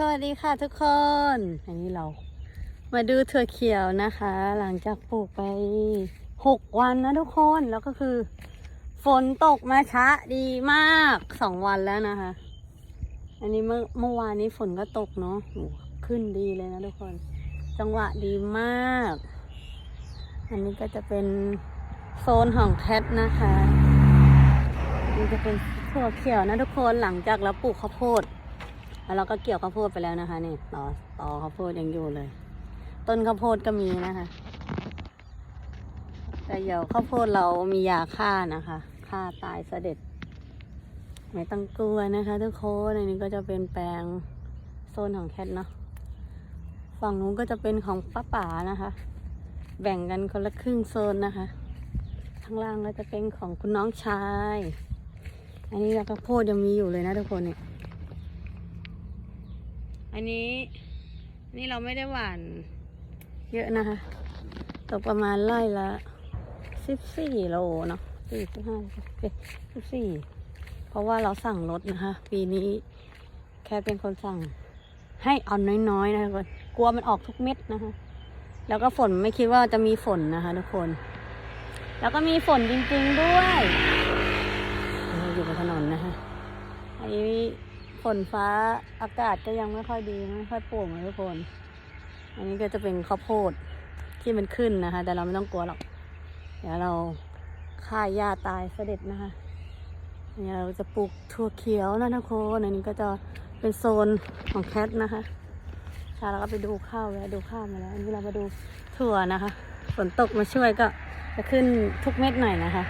สวัสดีค่ะทุกคน อันนี้เรามาดูถั่วเขียวนะคะ หลังจากปลูกไปหกวันนะทุกคนแล้วก็คือ ฝนตกมาช้าดีมากสองวันแล้วนะคะ อันนี้เมื่อเมื่อวานนี้ฝนก็ตกเนาะขึ้นดีเลยนะทุกคน จังหวะดีมาก อันนี้ก็จะเป็นโซนของแคทนะคะนี่จะเป็นถั่วเขียวนะทุกคนหลังจากเราปลูกข้าวโพด แล้วเราก็เกี่ยวข้าวโพดไปแล้วนะคะนี่ต่อต่อข้าวโพดยังอยู่เลย ต้นข้าวโพดก็มีนะคะ แต่เดี๋ยวข้าวโพดเรามียาฆ่านะคะฆ่าตายเสด็จ ไม่ต้องกลัวนะคะ ทุกคนอันนี้ก็จะเป็นแปลงโซนของแคทเนาะฝั่งนู้นก็จะเป็นของป้าป๋านะคะ แบ่งกันคนละครึ่งโซนนะคะข้างล่างก็จะเป็นของคุณน้องชาย อันนี้ข้าวโพดยังมีอยู่เลยนะทุกคนเนี่ย อันนี้ นี่เราไม่ได้หวาน เยอะนะคะ ตกประมาณไร่ละสิบสี่โลเนาะสี่สิบห้าสิบสี่เพราะว่าเราสั่งรถนะคะ ปีนี้แค่เป็นคนสั่ง ให้เอาน้อยๆนะทุกคนกลัวมันออกทุกเม็ดนะคะ แล้วก็ฝนไม่คิดว่าจะมีฝนนะคะทุกคน แล้วก็มีฝนจริงๆด้วย อยู่บนถนนนะคะอันนี้ ฝนฟ้าอากาศก็ยังไม่ค่อยดีไม่ค่อยโปร่งนะทุกคน อันนี้ก็จะเป็นข้าวโพดที่มันขึ้นนะคะ แต่เราไม่ต้องกลัวหรอกเดี๋ยวเราฆ่าหญ้าตายเสด็จนะคะอันนี้เราจะปลูกถั่วเขียวนะทุกคนอันนี้ก็จะเป็นโซนของแคทนะคะชาเราก็ไปดูข้าวแล้วดูข้าวมาแล้วอันนี้เรามาดูถั่วนะคะ ฝนตกมาช่วยก็จะขึ้นทุกเม็ดหน่อยนะคะ